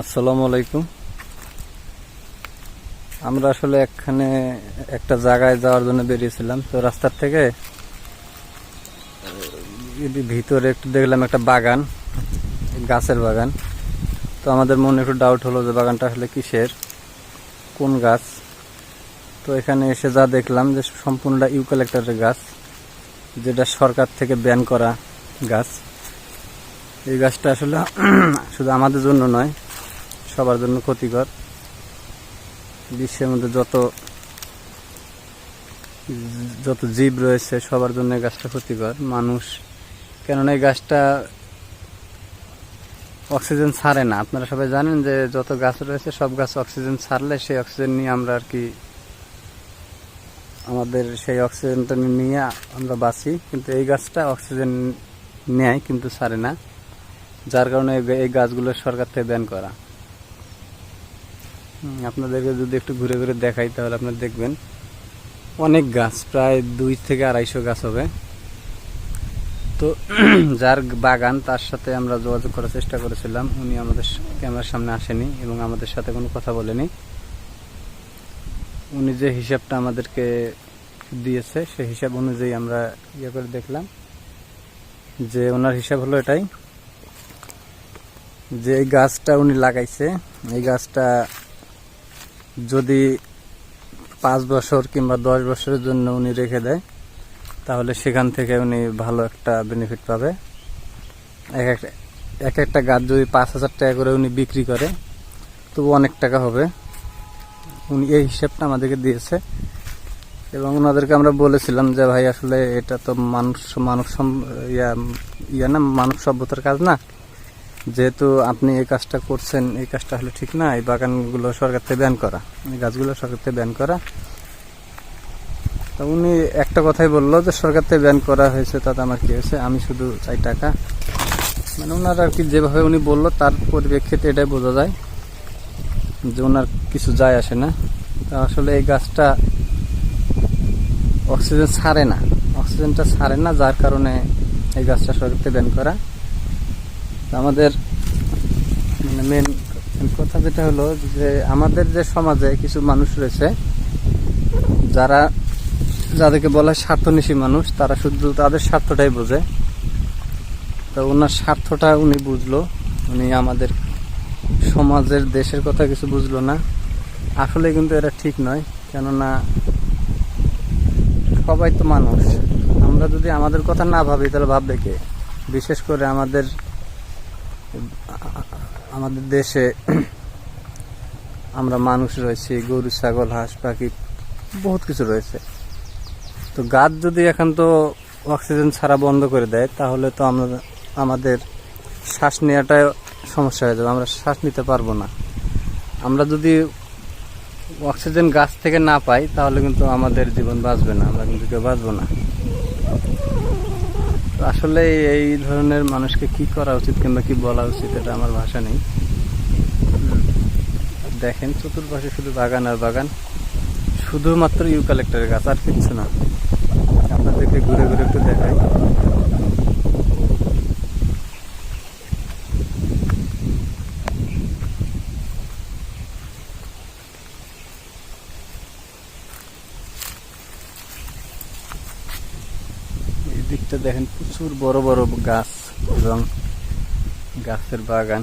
আসসালামু আলাইকুম। আমরা আসলে এখানে একটা জায়গায় যাওয়ার জন্য বেরিয়েছিলাম। তো রাস্তার থেকে ভিতরে একটু দেখলাম একটা বাগান, গাছের বাগান। তো আমাদের মনে একটু ডাউট হলো যে বাগানটা আসলে কিসের, কোন গাছ? তো এখানে এসে যা দেখলাম যে সম্পূর্ণটা ইউক্যালেক্টারের গাছ, যেটা সরকার থেকে ব্যান করা গাছ। এই গাছটা আসলে শুধু আমাদের জন্য নয় সবার জন্য ক্ষতিকর। বিশ্বের মধ্যে যত যত জীব রয়েছে, সবার জন্য এই গাছটা ক্ষতিকর। মানুষ, কেননা এই গাছটা অক্সিজেন ছাড়ে না। আপনারা সবাই জানেন যে যত গাছ রয়েছে, সব গাছ অক্সিজেন ছাড়লে সেই অক্সিজেন নিয়ে আমরা আর কি, আমাদের সেই অক্সিজেনটা নিয়ে আমরা বাঁচি। কিন্তু এই গাছটা অক্সিজেন নেয়, কিন্তু ছাড়ে না। যার কারণে এই- গাছগুলো সরকার থেকে ব্যান করা। আপনাদেরকে যদি একটু ঘুরে ঘুরে দেখাই, তাহলে আপনারা দেখবেন অনেক গাছ, প্রায় দুই থেকে আড়াইশো গাছ হবে। তো যার বাগান, তার সাথে আমরা যোগাযোগ করার চেষ্টা করেছিলাম। উনি আমাদের ক্যামেরার সামনে আসেনি এবং আমাদের সাথে কোনো কথা বলেনি। উনি যে হিসাবটা আমাদেরকে দিয়েছে, সেই হিসাব অনুযায়ী আমরা ইয়ে করে দেখলাম যে ওনার হিসাব হলো এটাই যে এই গাছটা উনি লাগাইছে, এই গাছটা যদি পাঁচ বছর কিংবা দশ বছরের জন্য উনি রেখে দেয়, তাহলে সেখান থেকে উনি ভালো একটা বেনিফিট পাবে। এক একটা এক একটা গাছ যদি পাঁচ হাজার টাকা করে উনি বিক্রি করে তবু অনেক টাকা হবে। উনি এই হিসাবটা আমাদেরকে দিয়েছে। এবং ওনাদেরকে আমরা বলেছিলাম যে, ভাই, আসলে এটা তো মানুষ, মানব ইয়া ইয়া না, মানব সভ্যতার কাজ না। যেহেতু আপনি এই কাজটা করছেন, এই কাজটা হলে ঠিক না, এই বাগানগুলো সরকার থেকে ব্যান করা গাছগুলো সরকার থেকে ব্যান করা। তা উনি একটা কথাই বলল যে, সরকার থেকে ব্যান করা হয়েছে, তাতে আমার কি হয়েছে? আমি শুধু চাই টাকা। মানে ওনার আর কি যেভাবে উনি বলল, তার পরিপ্রেক্ষিতে এটাই বোঝা যায় যে ওনার কিছু যায় আসে না। তা আসলে এই গাছটা অক্সিজেন ছাড়ে না। অক্সিজেনটা ছাড়ে না, যার কারণে এই গাছটা সরকার থেকে ব্যান করা। আমাদের মানে মেন কথা যেটা হলো যে আমাদের যে সমাজে কিছু মানুষ রয়েছে, যারা, যাদেরকে বলা হয় স্বার্থনিশী মানুষ, তারা শুধু তাদের স্বার্থটাই বোঝে। তো ওনার স্বার্থটা উনি বুঝলো, উনি আমাদের সমাজের, দেশের কথা কিছু বুঝলো না। আসলে কিন্তু এটা ঠিক নয়, কেননা সবাই তো মানুষ। আমরা যদি আমাদের কথা না ভাবি, তাহলে ভাববে কে? বিশেষ করে আমাদের আমাদের দেশে আমরা মানুষ রয়েছি, গরু, ছাগল, হাঁস, পাখি, বহুত কিছু রয়েছে। তো গাছ যদি এখন তো অক্সিজেন ছাড়া বন্ধ করে দেয়, তাহলে তো আমরা, আমাদের শ্বাস নেওয়াটাই সমস্যা হয়ে যাবে। আমরা শ্বাস নিতে পারব না। আমরা যদি অক্সিজেন গাছ থেকে না পাই, তাহলে কিন্তু আমাদের জীবন বাঁচবে না, আমরা কিন্তু কেউ বাঁচবো না। আসলে এই ধরনের মানুষকে কি করা উচিত কিংবা কি বলা উচিত এটা আমার ভাষা নেই। দেখেন, চতুর্পাশে শুধু বাগান আর বাগান। শুধুমাত্র ইউকালেক্টরের গাছ, আর কিচ্ছু না। আপনাদেরকে ঘুরে ঘুরে একটু দেখাই এই দিকটা দেখেন প্রচুর বড় বড় গাছ এবং গাছের বাগান।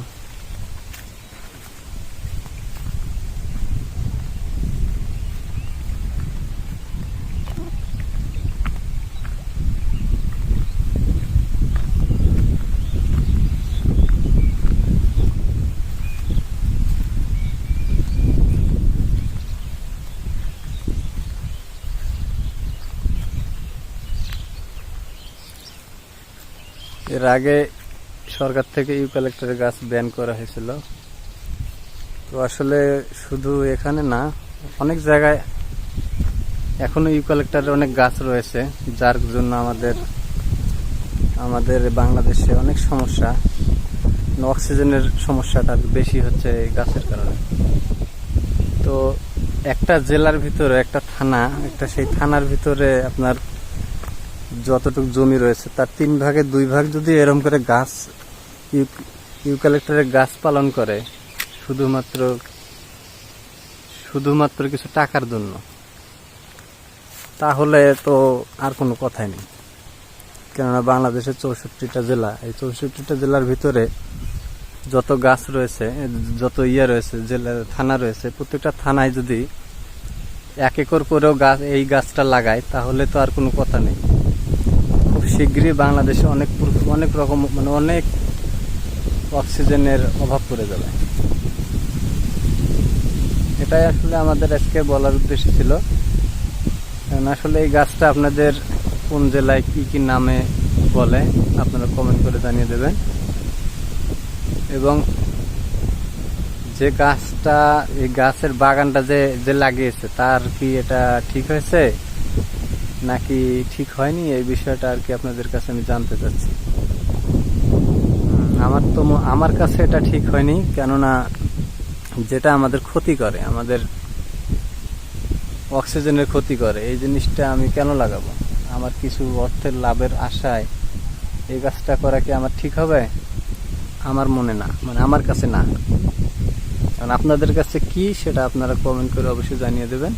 এর আগে সরকার থেকে ইউক্যালেক্টারের গাছ ব্যান করা হয়েছিল। তো আসলে শুধু এখানে না, অনেক জায়গায় এখনও ইউক্যালেক্টারের অনেক গাছ রয়েছে, যার জন্য আমাদের আমাদের বাংলাদেশে অনেক সমস্যা। অক্সিজেনের সমস্যাটা বেশি হচ্ছে এই গাছের কারণে। তো একটা জেলার ভিতরে একটা থানা, একটা সেই থানার ভিতরে আপনার যতটুকু জমি রয়েছে, তার তিন ভাগে দুই ভাগ যদি এরম করে গাছ, ইউ- ইউক্যালেক্টারের গাছ পালন করে, শুধুমাত্র শুধুমাত্র কিছু টাকার জন্য, তাহলে তো আর কোনো কথাই নেই। কেননা বাংলাদেশের চৌষট্টিটা জেলা, এই চৌষট্টিটা জেলার ভিতরে যত গাছ রয়েছে, যত ইয়ে রয়েছে, জেলা, থানা রয়েছে, প্রত্যেকটা থানায় যদি এক একর করেও গাছ, এই গাছটা লাগায়, তাহলে তো আর কোনো কথা নেই। শীঘ্রই বাংলাদেশে অনেক অনেক রকম মানে অনেক অক্সিজেনের অভাব পড়ে যাবে। এটাই আসলে আমাদের আজকে বলার উদ্দেশ্য ছিল। আসলে এই গাছটা আপনাদের কোন জেলায় কি কি নামে বলে, আপনারা কমেন্ট করে জানিয়ে দেবেন। এবং যে গাছটা, এই গাছের বাগানটা যে যে লাগিয়েছে, তার কি এটা ঠিক হয়েছে? নাকি ঠিক হয়নি? এই বিষয়টা আর কি আপনাদের কাছে আমি জানতে চাচ্ছি। আমার তো আমার কাছে এটা ঠিক হয়নি, কেননা যেটা আমাদের ক্ষতি করে, আমাদের অক্সিজেনের ক্ষতি করে, এই জিনিসটা আমি কেন লাগাবো? আমার কিছু অর্থের লাভের আশায় এই কাজটা করা কি আমার ঠিক হবে? আমার মনে না মানে আমার কাছে না। কারণ আপনাদের কাছে কি সেটা আপনারা কমেন্ট করে অবশ্যই জানিয়ে দেবেন।